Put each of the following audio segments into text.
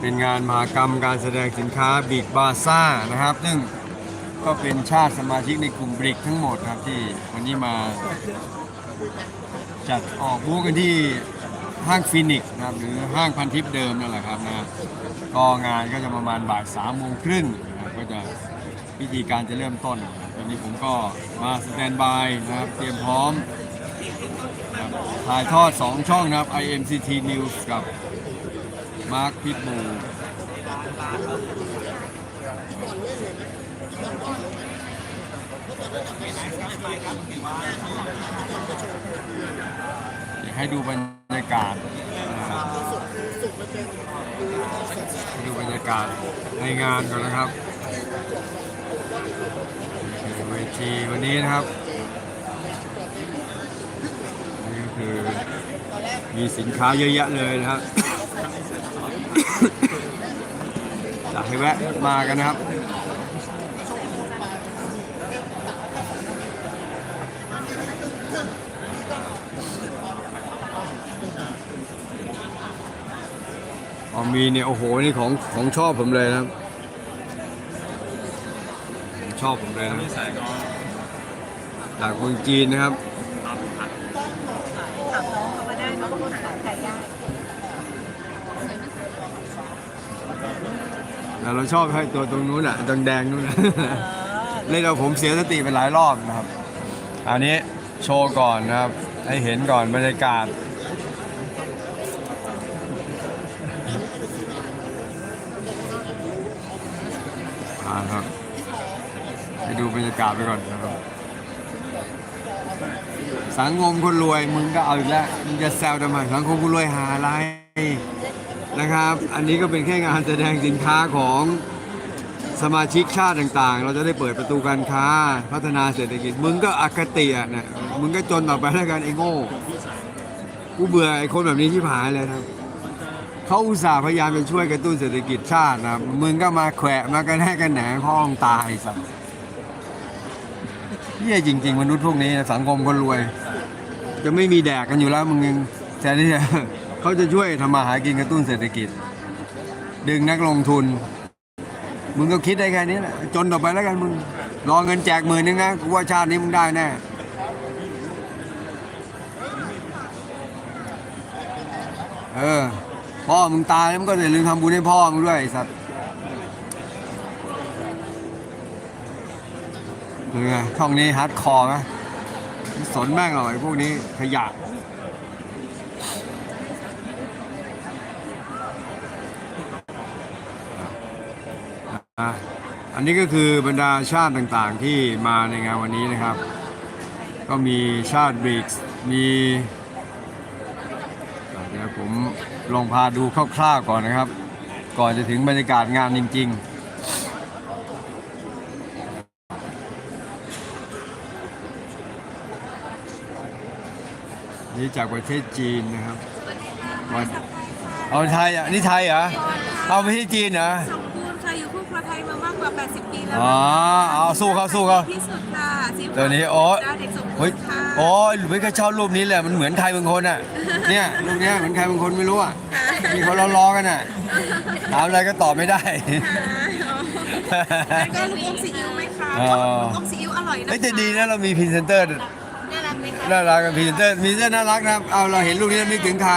เป็นงานมหกรรมการแสดงสินค้าบิ๊กบาซ่านะครับ ซึ่งก็เป็นชาติสมาชิกในกลุ่มบริกทั้งหมดครับที่วันนี้มาจัดออกบูธกันที่ห้างฟินิกส์นะครับหรือห้างพันทิพย์เดิมนั่นแหละครับนะก็งานก็จะประมาณบ่ายสามโมงครึ่งนะครับก็จะพิธีการจะเริ่มต้นวันนี้ผมก็มาสแตนบายนะครับเตรียมพร้อมถ่ายทอด 2 ช่องนะครับ IMCT News กับ Mark Pitbull อยากให้ดูบรรยากาศดูบรรยากาศในงานก่อนนะครับเวทีวันนี้นะครับนี่ก็คือมีสินค้าเยอะแยะเลยนะครับ อยากให้แวะมากันนะครับอมีเนี่ยโอ้โหนี่ของของชอบผมเลยนะครับ ชอบผมเลยนะจากเมืองจีนนะครับ ถามน้องเขามาได้น้องเขาหาไก่ย่าง แต่เราชอบให้ตัวตรงนู้นอะตรงแดงนู้นน่ะเล่นเอาผมเสียสติไปหลายรอบนะครับ อันนี้โชว์ก่อนนะครับ ให้เห็นก่อนบรรยากาศ อ่าครับ ไปดูบรรยากาศไปก่อนนะครับ สังคมคนรวยมึงก็เอาอีกแล้วมึงจะแซวทำไมสังคมคนรวยหาอะไร นะครับ อันนี้ก็เป็นแค่งานแสดงสินค้าของสมาชิกชาติต่างๆ เราจะได้เปิดประตูการค้าพัฒนาเศรษฐกิจ มึงก็อคติอะนะมึงก็จนต่อไปแล้วกันไอ้โง่กูเบื่อไอ้คนแบบนี้ที่ผายเลยครับเขาอุตส่าห์พยายามจะช่วยกระตุ้นเศรษฐกิจชาตินะมึงก็มาแขวะมากันแน่กันแหนห้องตายสัตว์เฮียจริง ๆ มนุษย์พวกนี้นะสังคมคนรวย จะไม่มีแดกกันอยู่แล้วมึงยังแต่นี่ เขาจะช่วยทำมาหากินกระตุ้นเศรษฐกิจ ดึงนักลงทุน มึงก็คิดได้แค่นี้แหละจนต่อไปแล้วกันมึง รอเงินแจกหมื่นนึงนะกูว่าชาตินี้มึงได้แน่เออพ่อมึงตายแล้วมึงก็อย่าลืมทำบุญให้พ่อมึงด้วยไอ้สัตว์เป็นไงช่องนี้ฮาร์ดคอร์ไหมสนแม่งหรอไอ้พวกนี้ขยะ อันนี้ก็คือบรรดาชาติต่างๆที่มาในงานวันนี้นะครับ ก็มีชาติบริกส์มีอะเดี๋ยวผมลองพาดูคร่าวๆก่อนนะครับ ก่อนจะถึงบรรยากาศงานจริง ๆนี่จากประเทศจีนนะครับวันเอาไทยอะนี่ไทยเหรอ เอาประเทศจีนเหรอ อ๋อเอาสู้เขาสู้เขาที่สุดค่ะสีตัวนี้โอ้ดาวเด็กสมบูเฮ้ยรณ์ค่ะโอ้ยหรือไม่ก็ชอบรูปนี้แหละมันเหมือนใครบางคนอะเนี่ยรูปเนี้ยเหมือนใครบางคนไม่รู้อะมีคนล้อๆกันอะถามอะไรก็ตอบไม่ได้ แล้วก็ลูกอมซีอิ๊วไหมคะอ๋อ ลูกอมซีอิ๊วอร่อยนะคะเฮ้ยแต่ดีนะเรามีพรีเซนเตอร์น่ารักไหมคะน่ารักกับพรีเซนเตอร์มีเสื้อน่ารักนะครับเอาเราเห็นรูปนี้แล้วนึกถึงใคร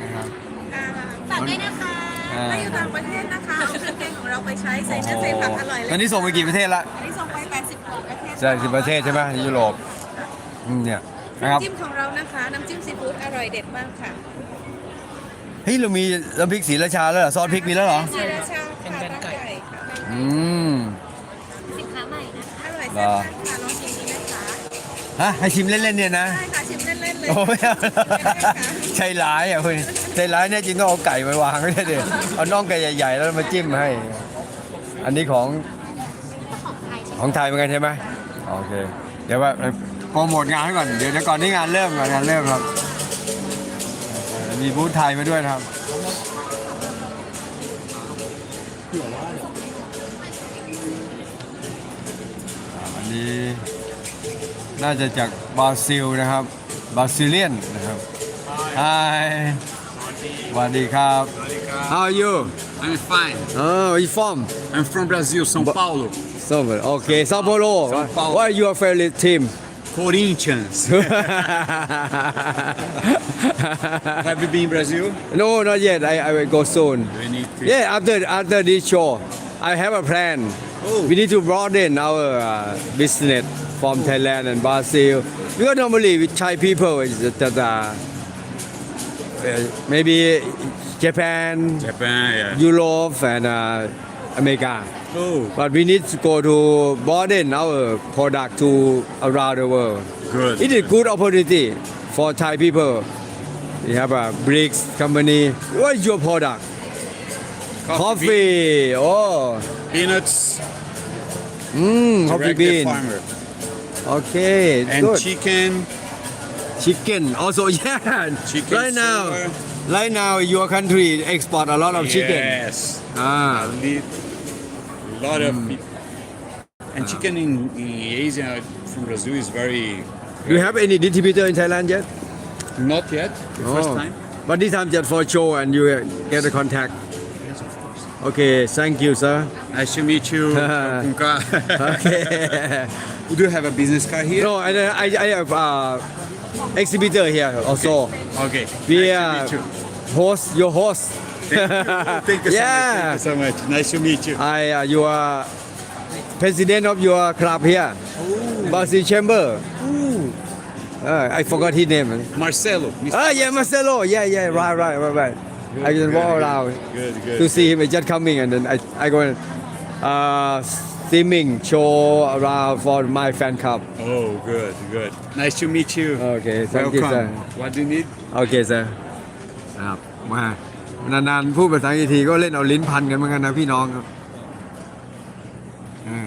นะครับอ่าฝากด้วยนะคะถ้าอยู่ต่างประเทศนะคะเอา เครื่องแกงของเราไปใช้ใส่เนื้อใส่ผักอร่อยเลยตอนนี้ส่งไปกี่ประเทศละอันนี้ส่งไป80กว่าประเทศใช่สิบประเทศใช่ไหมในยุโรปอืมเนี่ยนะครับน้ำจิ้มของเรานะคะ น้ำจิ้มซีฟู้ดอร่อยเด็ดมากค่ะเฮ้ยเรามีน้ำพริกศรีราชาแล้วเหรอซอสพริกมีแล้วเหรอซีราชาค่ะร้านไก่ค่ะอืม สินค้าใหม่นะ อร่อยเหรแซ่บอมากค่ะลองชิมดูนะคะฮะให้ชิมเล่นๆเนี่ยนะ ใช่ค่ะชิมเล่นๆเลยโอ้ไม่เอาค่ะใจร้ายอะคุณใจร้ายเนี่ยจริงต้องเอาไก่ไปวางไว้เดี๋ยวเอาน่องไก่ใหญ่ๆ แล้วมาจิ้มให้ อันนี้ของของไทยเหมือนกันใช่ไหมโอเค เดี๋ยวว่าโปรโมทงานให้ก่อน เดี๋ยวเดี๋ยวก่อนที่งานเริ่มก่อนงานเริ่มครับ มีบูธไทยมาด้วยนะครับ อันนี้น่าจะจากบราซิลนะครับ บราซิเลียนนะครับ Hi สวัสดีครับ How are you I'm fine. Oh you from I'm from Brazil, São Paulo. So okay Sao Paulo São Paulo. What are your favorite team Corinthians. Have you been in Brazil? No not yet I I will go soon We need to. Yeah after after this show I have a plan Oh. We need to broaden our uh, business from Thailand and Brazil because normally with Thai people is that uh, uh, maybe Japan Japan, yeah. Europe and uh, America. Oh, But we need to go to broaden our product to around the world. good. It is good opportunity for Thai people. We have a bricks company. What is your product? Coffee. Oh, Peanuts. mm, coffee direct bean. farmer. Okay, And good. chicken. chicken. Also, yeah. Chicken right now. Right now, your country export a lot of chicken. Yes. Ah, A lot of people. And chicken in, in Asia from Brazil is very. do you have any distributor in Thailand yet? Not yet. The first Oh. time. But this time just for show and you uh, get the contact. Yes, of course. Okay, thank you, sir. Nice to meet you. Okay. Do you have a business card here? no, I, I, I have uh, exhibitor here also. Okay. We nice are to meet you. host, your host. Thank you so Yeah. much. Thank you so much. Nice to meet you. I, uh, you are president of your club here, Basi Chamber. Uh, I forgot his name. Marcelo. Mr. Ah, yeah, Marcelo. Yeah, yeah, right, right, right, right. I can walk around Good, good. to see him. He's just coming, and then I, I go and uh, streaming show around for my fan club. Oh, good, good. Nice to meet you. Okay, thank you, Welcome. sir. What do you need? โอเคเซอร์ครับมานานๆพูดภาษาอังกฤษทีก็เล่นเอาลิ้นพันกันเหมือนกันนะพี่น้องครับอ่า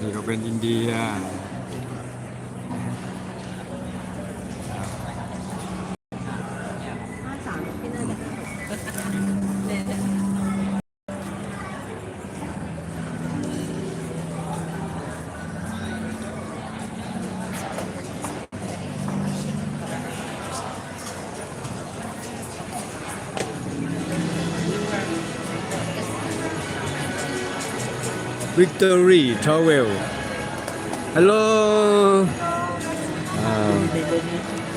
นี่ก็เป็นอินเดีย Victory Travel ฮัลโหล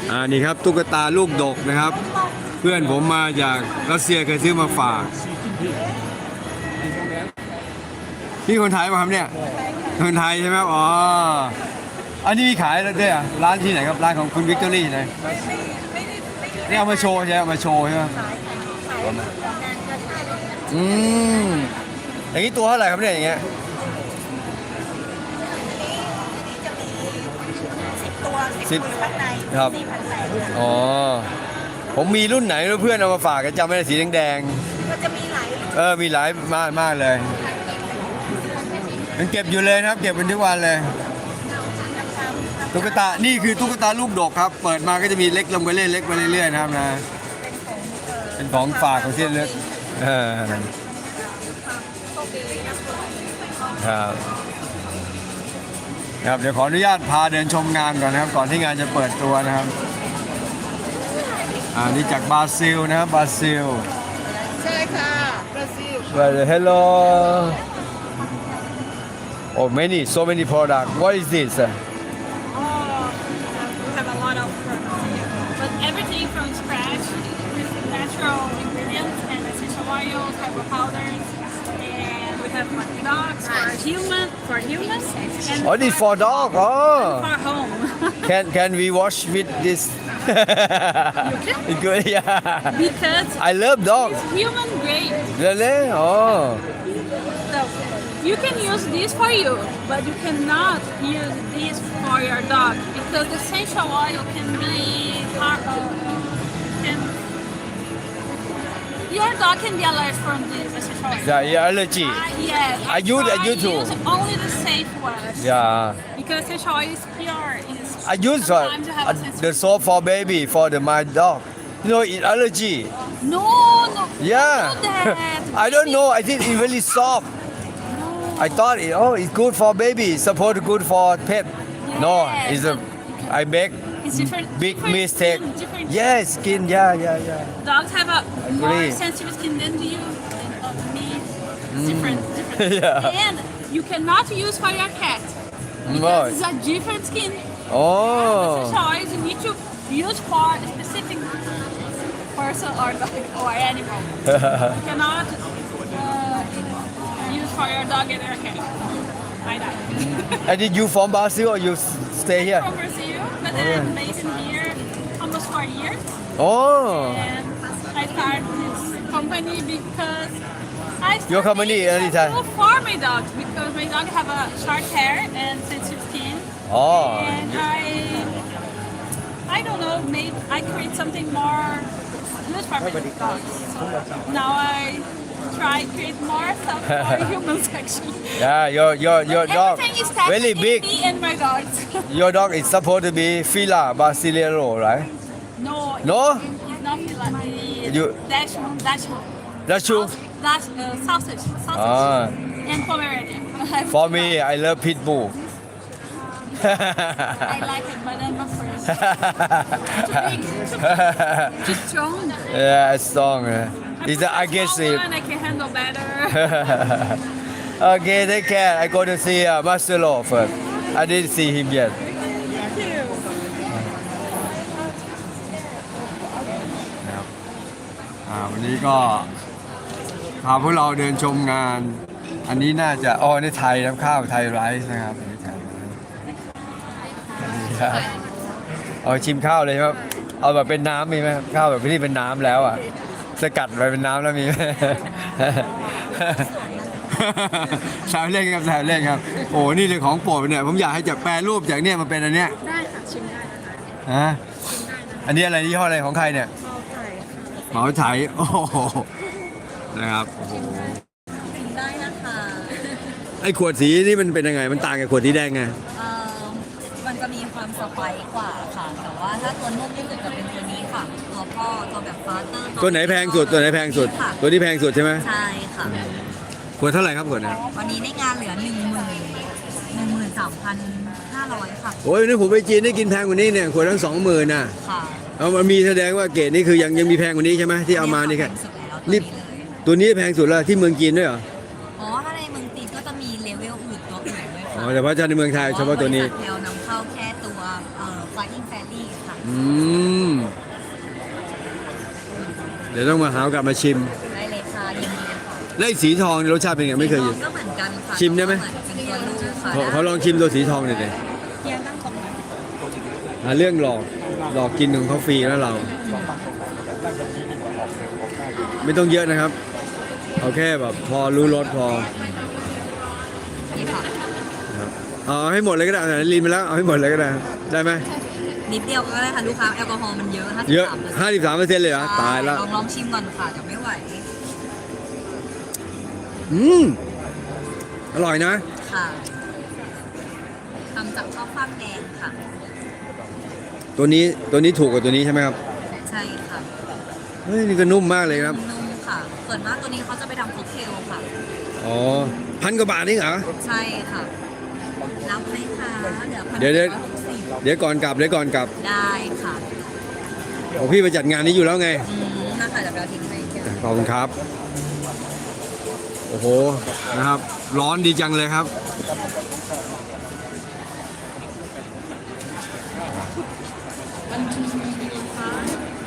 อ่านี่ครับตุ๊กตาลูกดกนะครับ เพื่อนผมมาจากรัสเซียเคยซื้อมาฝากพี่คนไทยป่ะครับเนี่ยคนไทยใช่ไหมอ๋ออันนี้มีขายแล้วด้วยอะร้านที่ไหนครับร้านของคุณวิกตอรี่ไหนนี่เอามาโชว์ใช่ไหมเอามาโชว์ใช่ไหมอืมอย่างนี้ตัวเท่าไหร่ครับเนี่ยอย่างเงี้ย สิสิบบข้างในครับ สี่พันแปดอ๋อ ผมมีรุ่นไหนเพื่อนเอามาฝากกันจำไม่ได้สีแดงมันจะมีหลายรุ่นๆเออ มีหลายมากมากเลยยังเก็บอยู่เลยนะครับ เก็บเป็นทุกวันเลยตุ๊กตา นี่คือตุ๊กตาลูกดกครับ เปิดมาก็จะมีเล็กลงไปเรื่อยเล็กไปเรื่อยๆนะครับนะ เป็นของฝากของที่ระลึกเออครับ ครับเดี๋ยวขออนุญาตพาเดินชมงานก่อนนะครับ ก่อนที่งานจะเปิดตัวนะครับอ่านี่จากบราซิลนะครับบราซิลใช่ค่ะบราซิล Well, hello. Oh, many, so many products. What is this? uh? Oh, we have a lot of products. But everything from scratch with natural ingredients and essential oils, herbal powders, and we have for dogs, for human, for humans, and Oh, for dog. Oh, for home. can can we wash with this? Good, yeah. because I love dogs. it's human grade. Really? Oh, So you can use this for you, but you cannot use this for your dog because the essential oil can be har- your dog can be allergic from this yeah, yeah, allergy. Uh, yes, I use- I use too. use only the safe ones. Yeah. Because oil is pure. It's I use uh, sometimes you have a sense- the soap for baby for the my dog. You know, it allergy. No, no. Yeah. Don't do that. I don't know. I think it's really soft. I thought it, oh, it's good for baby. It's supposed to good for pet. No, it's a. I beg It's different. big different mistake skin, different yes skin yeah yeah yeah Dogs have a more sensitive skin than you. And uh, me, it's different. different. Mm. Yeah. And you cannot use for your cat. Because it's a different skin. oh always you need to use for a specific person or dog or animal. you cannot uh, use for your dog and your cat. I die. and did you from Brazil or you stay here From Brazil, but then based in here almost four years. oh And I started this company because I Your company, started Elita? for my dog because my dog have a short hair and sensitive skin. oh And I, I don't know, maybe I create something more good for my dogs. So now I try create more stuff for humans actually. yeah your your your dog very big me and my dogs. your dog is supposed to be Fila Brasileiro right no, No? it's not like You- dash dash that's true Dash, uh, sausage, sausage. ah And Pomeranian. for me I love pit bull I like it, but I'm. Too big, too big, too strong. yeah it's strong uh, it's I prefer aggressive small one, I can handle better. okay take care I go to see uh, Marcelo first I didn't see him yet Thank you. นะครับอ่าวันนี้ก็พาพวกเราเดินชมงาน อันนี้น่าจะอ๋อนี่ไทยน้ำข้าวไทยไรซ์นะครับอันนี้ไทยไรซ์นี่ครับเอาชิมข้าวเลยครับ เอาแบบเป็นน้ำมีไหมครับข้าวแบบที่เป็นน้ำแล้วอะ สกัดไปเป็นน้ำแล้วมีไหม แซวเล่นครับแซวเล่นครับ โอ้นี่เลยของโปรดเนี่ยผมอยากให้จะแปรรูปจากเนี่ยมาเป็นอันเนี้ยได้ค่ะชิมได้นะคะฮะอันนี้อะไรยี่ห้ออะไรของใครเนี่ยข้าวไข่ค่ะเหมาไถโอ้โหนะครับโอ้โหชิมได้นะคะไอ้ขวดสีนี่มันเป็นยังไง มันต่างกับขวดสีแดงไง เอ่อมันจะมีความสไปซ์กว่าค่ะ แต่ว่าถ้าตัวนุ่มที่สุดจะเป็นตัวนี้ค่ะ ตัวพ่อตัวแบบฟาเตอร์ตัวไหนแพงสุดตัวไหนแพงสุด ค่ะตัวนี้แพงสุดใช่ไหมใช่ค่ะขวดเท่าไหร่ครับขวดเนะวันนี้ได้งานเหลือหนึ่งหมื่นหนึ่งหมื่นสามพันห้าร้อยค่ะโอ้ยนี่ผมไปจีนได้กินแพงกว่านี้เนี่ยขวดทั้งสองหมื่นน่ะค่ะเอามันมีแสดงว่าเกรดนี่คือยังยังมีแพงกว่านี้ใช่ไหมที่เอามานี่แค่แพงสุดแล้วนี่ตัวนี้เลยตัวนี้แพงสุดแล้วที่เมืองจีนด้วยเหรออ๋อถ้าในเมืองจีนก็จะมีเลเวลอื่นตัวอื่นด้วยอ๋อค่ะแต่ว่าจะในเมืองไทยเฉพาะตัวนี้ บริษัทเดียวนำเข้าแค่ตัวเอ่อ Flying Fairy ค่ะ อืม เดี๋ยวต้องมาหาโอกาสมาชิมได้เลยค่ะยินดีเลยค่ะแล้วไอ้สีทองนี่รสชาติเป็นไงไม่เคยสีกิทนองก็เหมือนกันค่ะชิมได้ไหมก็เอนเป็นตัวลูกค่ะขอขอลองชิมตัวสีทองหน่อยดิเฮียนั่งตรงไหนหาเรื่องหลอกหลอกกินของเขาฟรีแล้วเรา ไม่ต้องเยอะนะครับ เอาแค่แบบพอรู้รสพอนี่ค่ะเอาให้หมดเลยก็ได้ไหนลินไปแล้วเอาให้หมดเลยก็ได้ ได้ไหม นิดเดียวก็ได้ค่ะลูกค้าแอลกอฮอล์มันเยอะเยอะ53% 53เปอร์เซ็นต์เลยเหรอตายแล้วลองลองชิมก่อนค่ะเดี๋ยวไม่ไหว อืม อร่อยนะ ค่ะทำจากข้าวฟ่างแดงค่ะ ตัวนี้ตัวนี้ถูกกว่าตัวนี้ใช่ไหมครับ ใช่ค่ะ เฮ้ยนี่ก็นุ่มมากเลยครับ นุ่มค่ะส่วนมากตัวนี้เขาจะไปทำค็อกเทลค่ะ อ๋อพันกว่าบาทนี่เหรอ ใช่ค่ะรับไหมคะเหลือพันเดี๋ยวเดี๋ยวหกสิบ เดี๋ยวก่อนกลับเดี๋ยวก่อนกลับได้ค่ะโอ้พี่ไปจัดงานนี้อยู่แล้วไงอืมนะคะเดี๋ยวเราทิ้งให้แค่ขอบคุณครับ โอ้โหนะครับ ร้อนดีจังเลยครับ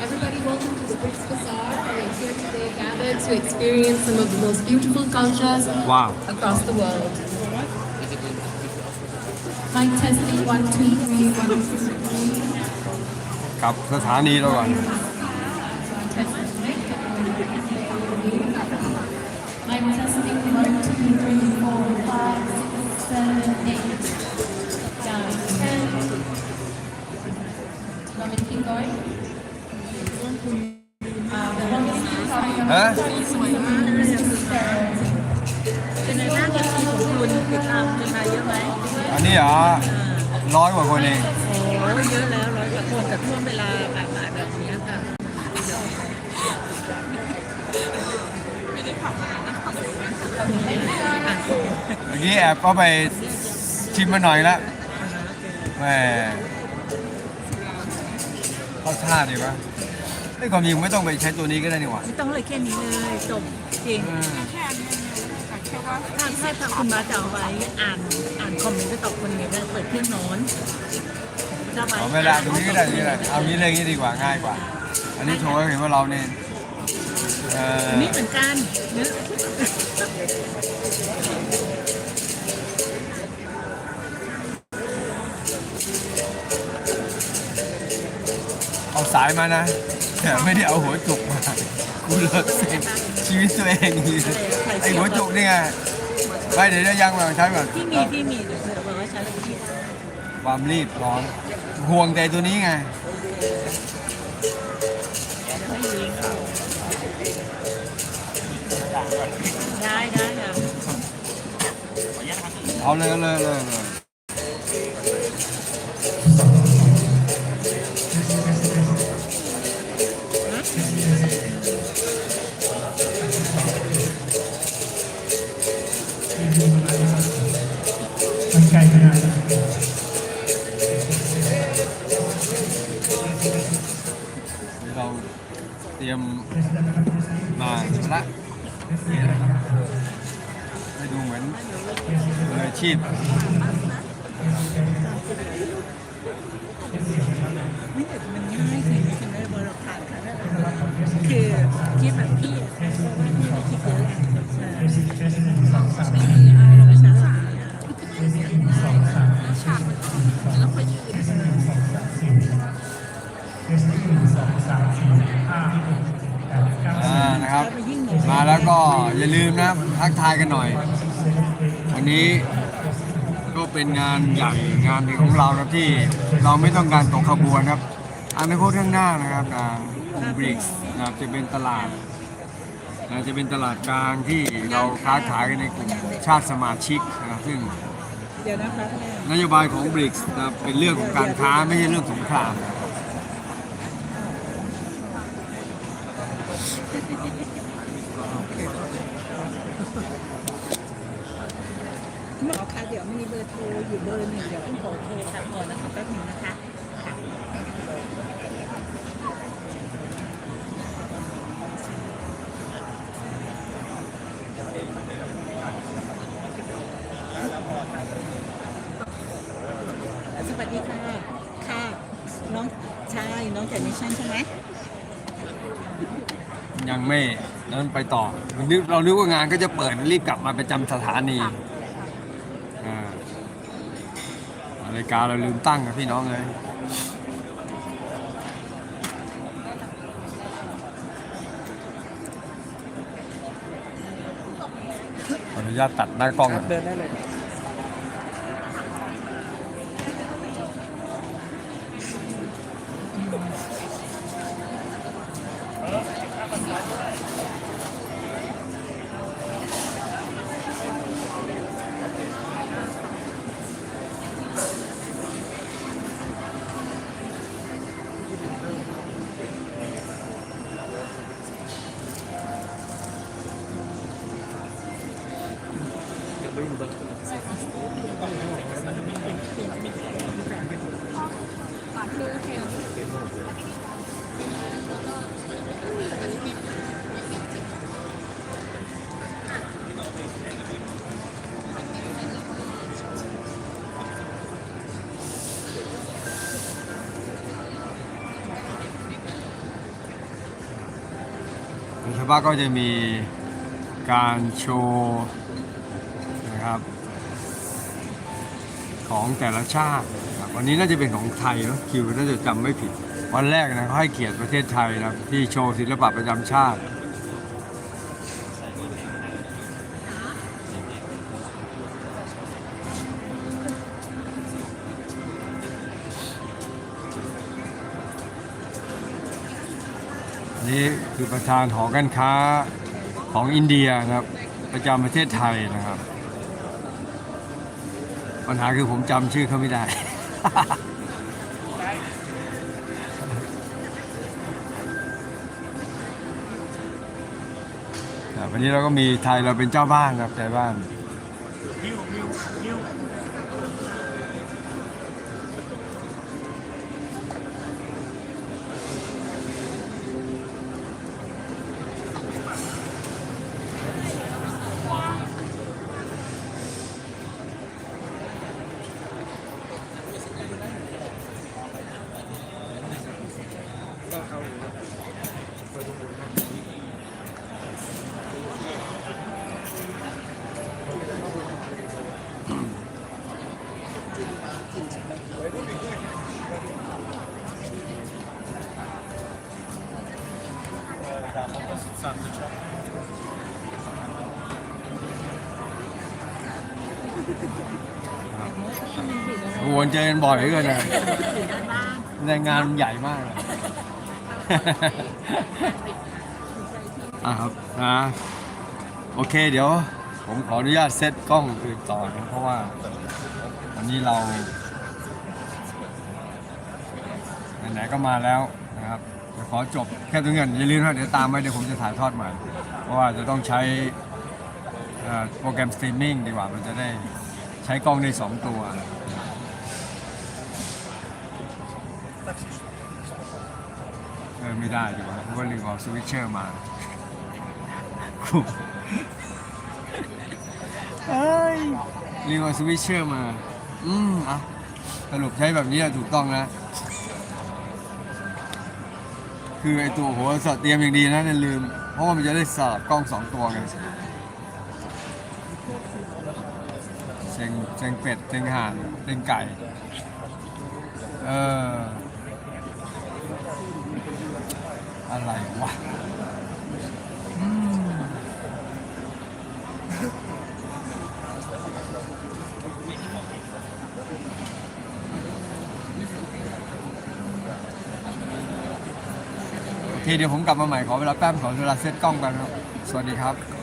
Everybody, welcome to the Bricks Bazaar. We are here today gathered to experience some of the most beautiful cultures ว้าว across the world. Mic testing one two three one two three. กลับสถานีเราก่อน อันนี้เหรอร้อยกว่าคนเองโอ้เยอะแล้วร้อยกว่าคนกับช่วงเวลาบ่ายๆแบบนี้ค่ะเมื่อกี้แอบก็ไปชิมมาหน่อยละแหมเข้าท่าดีปะไอ้ยความจริงไม่ต้องไปใช้ตัวนี้ก็ได้นี่หว่าไม่ต้องเลยแค่นี้เลยจบจริงอืมแค่นี้ค่ะแค่ว่าถ้าถ้าถ้าคุณมาจะเอาไว้อ่านอ่านคอมเมนต์ก็ตอบคนเดียวได้เปิดเครื่องโน้นจะปเอาไม่ได้ตรงนี้ก็ได้ตรงนี้ก็ได้เอานี้เลยอย่างนี้ดีกว่าง่ายกว่า อันนี้โชว์ให้เห็นว่าเราเนี่ยเอ่ออันนี้เหมือนกันเนื้อเอาสายมานะแต่ไม่ได้เอาหัวจุกมากูเลิกเซ็ง ชีวิตตัวเองนี่ไอ้หัวจุกนี่ไงไปเดี๋ยวจะยังมาใช้ก่อนที่มีที่มีเดี๋ยวเผื่อบอกว่าใช้ที่ความรีบร้อนห่วงแต่ตัวนี้ไงไม่ยิงได้ได้ค่ะเอาเลยเลยเลย ชีพ ไม่แต่มันง่ายคือมันได้บริการค่ะคือคิดแบบพี่อะเพราะว่าพี่ไม่คิดเยอะไงเออไม่มีเอาเราไปใช้แบบนี้อะอ่านะครับ มาแล้วก็อย่าลืมนะทักทายกันหน่อย วันนี้ก็ เป็นงานใหญ่งานหนึ่งของเรานะที่เราไม่ต้องการตกขบวนครับอนาคตข้างหน้านะครับอ่ากลุ่มบริกส์นะครับจะเป็นตลาดนะจะเป็นตลาดกลางที่เราค้าขายกันในกลุ่มชาติสมาชิกนะครับซึ่งเดี๋ยวนะคะนโยบายของบริกส์นะครับเป็นเรื่องของการค้าไม่ใช่เรื่องสงคราม หมอคะเดี๋ยวมีเบอร์โทรอยู่เบอร์หนึ่งเดี๋ยวต้องขอโทรค่ะก่อนนะคะแป๊บหนึงนะคะค่ะสวัสดีค่ะค่ะน้องชายน้องจากมิชชั่นใช่ไหมยังไม่นั้นไปต่อมันนึกเรานึกว่างานก็จะเปิดรีบกลับมาประจำสถานีอ่า นาฬิกาเราลืมตั้งครับพี่น้องเลยขออนุญาตตัดหน้ากล้องหน่อย เดินได้เลย โดยเฉพาะก็จะมีการโชว์นะครับของแต่ละชาตินะครับวันนี้น่าจะเป็นของไทยนะคิวน่าจะจำไม่ผิด วันแรกนะเขาให้เกียรติประเทศไทยนะที่โชว์ศิลปะประจำชาติ นี่คือประธานหอการค้าของอินเดียนะครับ ประจำประเทศไทยนะครับ ปัญหาคือผมจำชื่อเขาไม่ได้ครับวันนี้เราก็มีไทยเราเป็นเจ้าบ้านครับใจบ้าน โอ้โหเจอกันบ่อยเหลือเกินนะในงานมันใหญ่มากเลยอะครับนะโอเคเดี๋ยว ผมขออนุญาตเซตกล้องอื่นต่อนะเพราะว่าวันนี้เราไหนๆก็มาแล้วนะครับเดี๋ยวขอจบแค่ตรงนี้ก่อนอย่าลืมนะเดี๋ยวตามไปเดี๋ยวผมจะถ่ายทอดใหม่ เพราะว่าจะต้องใช้เอ่อโปรแกรมสตรีมมิ่งดีกว่ามันจะได้ใช้กล้องได้สองตัว เออไม่ได้ดีกว่าเพราะว่าลืมเอาสวิตเชอร์มาเอ้ยลืมเอาสวิตเชอร์มา อืมอะสรุปใช้แบบนี้อะถูกต้องนะ คือไอตัวหัวสอดเตรียมอย่างดีนะเนี่ยลืม เพราะว่ามันจะได้สลับกล้องสองตัวไงเซงเซงเป็ดเซงห่านเซงไก่ เออ อะไรวะโอเคเดี๋ยวผมกลับมาใหม่ขอเวลาแป๊บขอเวลาเซตกล้องกันครับ สวัสดีครับ